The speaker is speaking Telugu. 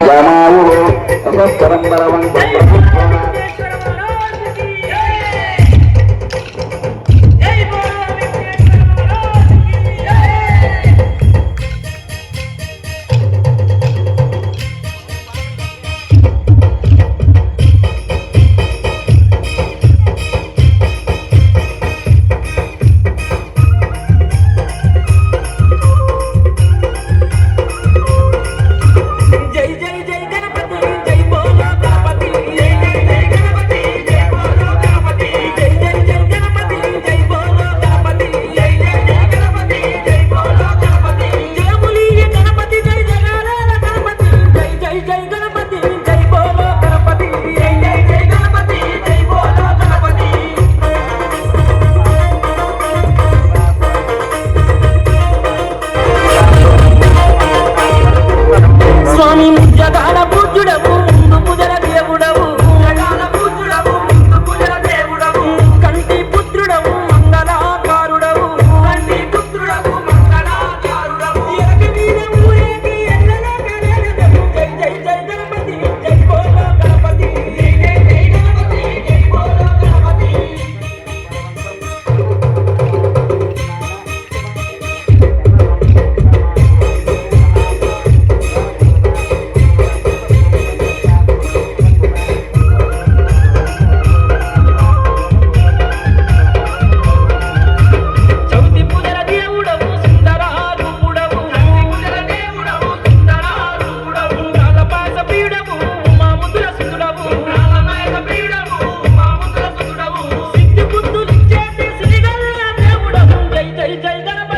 రామావుడు I'm not Allah Jai Jai Jai Ganapati